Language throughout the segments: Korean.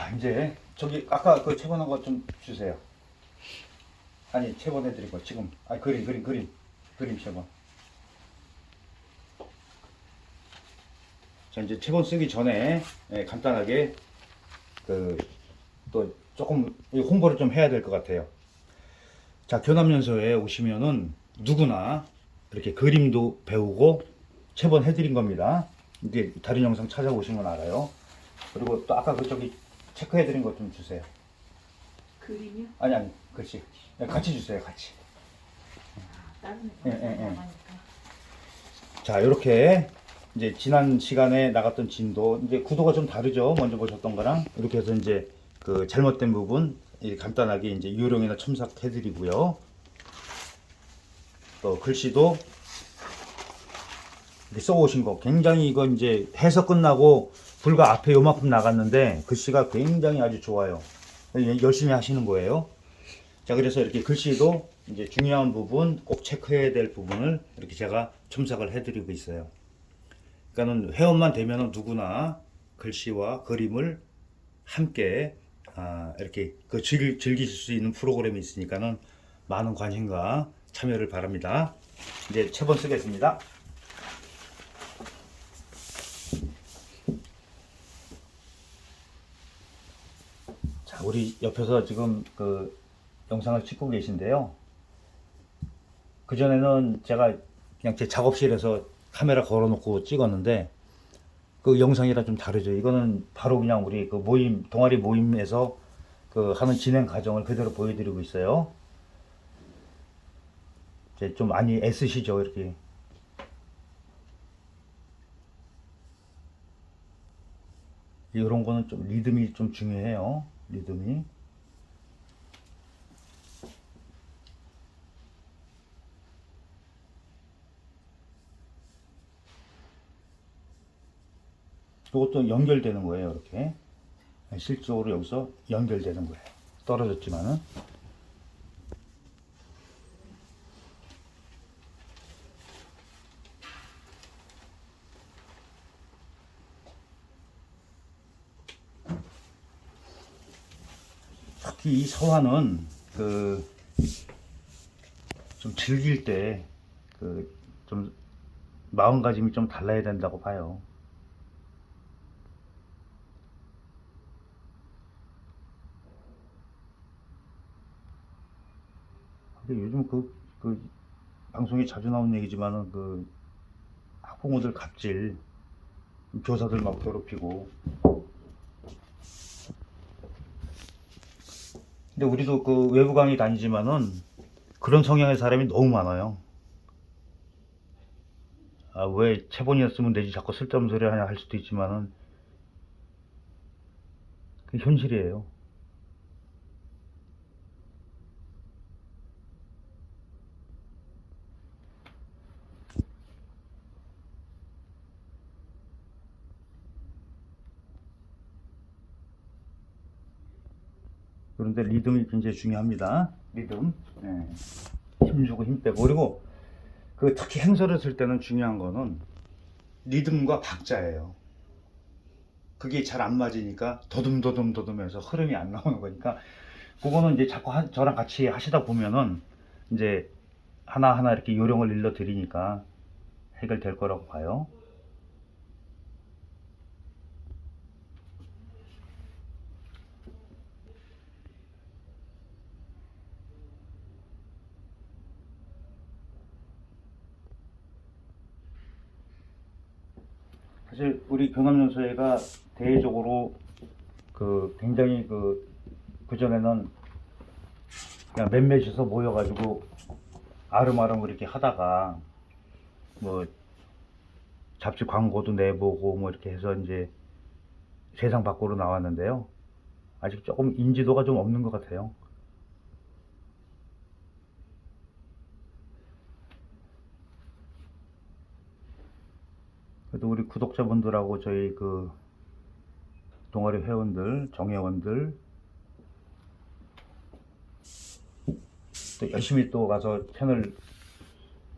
자 이제 저기 아까 그 채번한 거 좀 주세요. 아니 채번해 드린 거 지금 아 그림 그림 그림 그림 채번. 자 이제 채번 쓰기 전에 예, 간단하게 그 또 조금 이 홍보를 좀 해야 될 것 같아요. 자 교남연수에 오시면은 누구나 이렇게 그림도 배우고 채번 해 드린 겁니다. 이제 다른 영상 찾아보시면 알아요. 그리고 또 아까 그 저기 체크해드린 것 좀 주세요. 그림이요? 아니 아니 그렇지 네, 같이 주세요 같이. 다른 예, 애 예, 예. 자 이렇게 이제 지난 시간에 나갔던 진도 이제 구도가 좀 다르죠 먼저 보셨던 거랑 이렇게 해서 이제 그 잘못된 부분 이 간단하게 이제 요령이나 첨삭해드리고요. 또 글씨도 이렇게 써오신 거 굉장히 이거 이제 해석 끝나고 불과 앞에 요만큼 나갔는데 글씨가 굉장히 아주 좋아요. 열심히 하시는 거예요. 자 그래서 이렇게 글씨도 이제 중요한 부분 꼭 체크해야 될 부분을 이렇게 제가 첨삭을 해드리고 있어요. 그러니까는 회원만 되면은 누구나 글씨와 그림을 함께 아, 이렇게 그 즐, 즐기실 수 있는 프로그램이 있으니까는 많은 관심과 참여를 바랍니다. 이제 채번 쓰겠습니다. 우리 옆에서 지금 그 영상을 찍고 계신데요. 그 전에는 제가 그냥 제 작업실에서 카메라 걸어놓고 찍었는데 그 영상이랑 좀 다르죠. 이거는 바로 그냥 우리 그 모임 동아리 모임에서 그 하는 진행 과정을 그대로 보여드리고 있어요. 이제 좀 많이 애쓰시죠, 이렇게. 이런 거는 좀 리듬이 좀 중요해요. 리듬이. 이것도 연결되는 거예요, 이렇게. 실적으로 여기서 연결되는 거예요. 떨어졌지만은. 특히 이 서화는 그 좀 즐길 때 그 좀 마음가짐이 좀 달라야 된다고 봐요. 근데 요즘 그, 그, 방송에 자주 나오는 얘기지만은 그, 학부모들 갑질, 교사들 막 괴롭히고. 근데 우리도 그 외부 강의 다니지만은 그런 성향의 사람이 너무 많아요. 아, 왜 체본이었으면 되지 자꾸 쓸데없는 소리 하냐 할 수도 있지만은, 그 현실이에요. 그런데 리듬이 굉장히 중요합니다. 리듬. 예. 힘 주고 힘 빼고. 그리고 그 특히 행서를 쓸 때는 중요한 거는 리듬과 박자예요. 그게 잘 안 맞으니까 더듬더듬 더듬 해서 흐름이 안 나오는 거니까 그거는 이제 자꾸 하- 저랑 같이 하시다 보면은 이제 하나하나 이렇게 요령을 일러 드리니까 해결될 거라고 봐요. 사실 우리 교남연수회가 대외적으로 그 굉장히 그 그전에는 그냥 몇몇이서 모여가지고 아름아름 이렇게 하다가 뭐 잡지 광고도 내보고 뭐 이렇게 해서 이제 세상 밖으로 나왔는데요. 아직 조금 인지도가 좀 없는 것 같아요. 그래도 우리 구독자분들하고 저희 그 동아리 회원들, 정회원들 또 열심히 또 가서 채널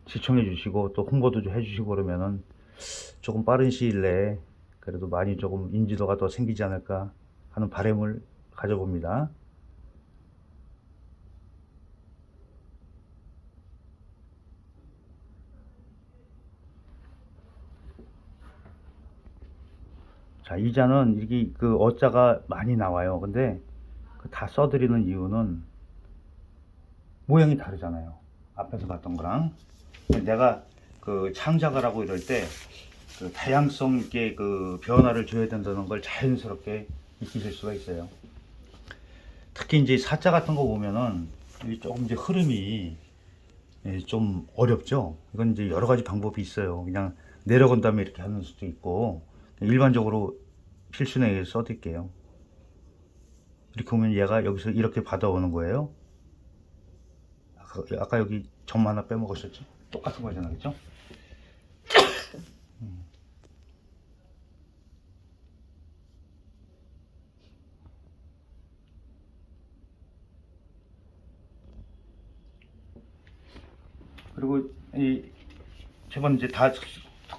시청해 주시고 또 홍보도 좀 해주시고 그러면은 조금 빠른 시일 내에 그래도 많이 조금 인지도가 더 생기지 않을까 하는 바람을 가져봅니다. 자, 이 잔은 이게 그 어자가 많이 나와요. 근데 그다 써드리는 이유는 모양이 다르잖아요. 앞에서 봤던 거랑. 내가 그 창작을 하고 이럴 때 그 다양성 있게 그 변화를 줘야 된다는 걸 자연스럽게 느끼실 수가 있어요. 특히 이제 사자 같은 거 보면은 이 조금 이제 흐름이 예, 좀 어렵죠. 이건 이제 여러 가지 방법이 있어요. 그냥 내려간 다음에 이렇게 하는 수도 있고 일반적으로 의해서 써드릴게요. 이렇게 보면 얘가 여기서 이렇게 받아오는 거예요. 아까, 아까 여기 점 하나 빼먹으셨죠? 똑같은 거잖아, 그죠? 음. 그리고 이 저번 이제 다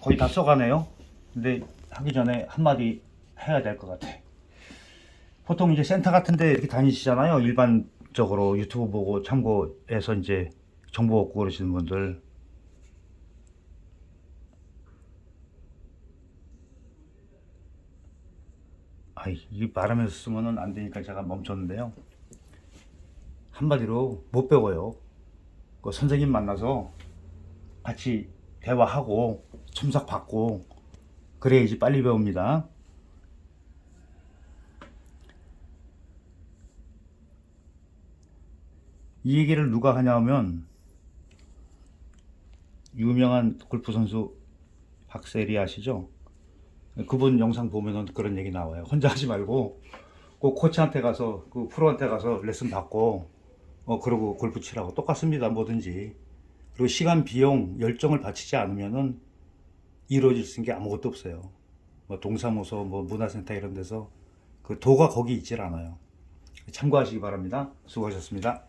거의 다 써가네요. 근데 하기 전에 한마디 해야 될 것 같아. 보통 이제 센터 같은데 이렇게 다니시잖아요. 일반적으로 유튜브 보고 참고해서 이제 정보 얻고 그러시는 분들. 아이, 이 말하면서 쓰면은 안 되니까 제가 멈췄는데요. 한마디로 못 배워요. 그 선생님 만나서 같이 대화하고 첨삭 받고 그래야지 빨리 배웁니다. 이 얘기를 누가 하냐면 유명한 골프 선수 박세리 아시죠? 그분 영상 보면은 그런 얘기 나와요. 혼자 하지 말고 꼭 코치한테 가서 그 프로한테 가서 레슨 받고 어 그러고 골프 치라고 똑같습니다. 뭐든지 그리고 시간, 비용, 열정을 바치지 않으면은 이루어질 수 있는 게 아무것도 없어요. 뭐 동사무소, 뭐 문화센터 이런 데서 그 도가 거기 있질 않아요. 참고하시기 바랍니다. 수고하셨습니다.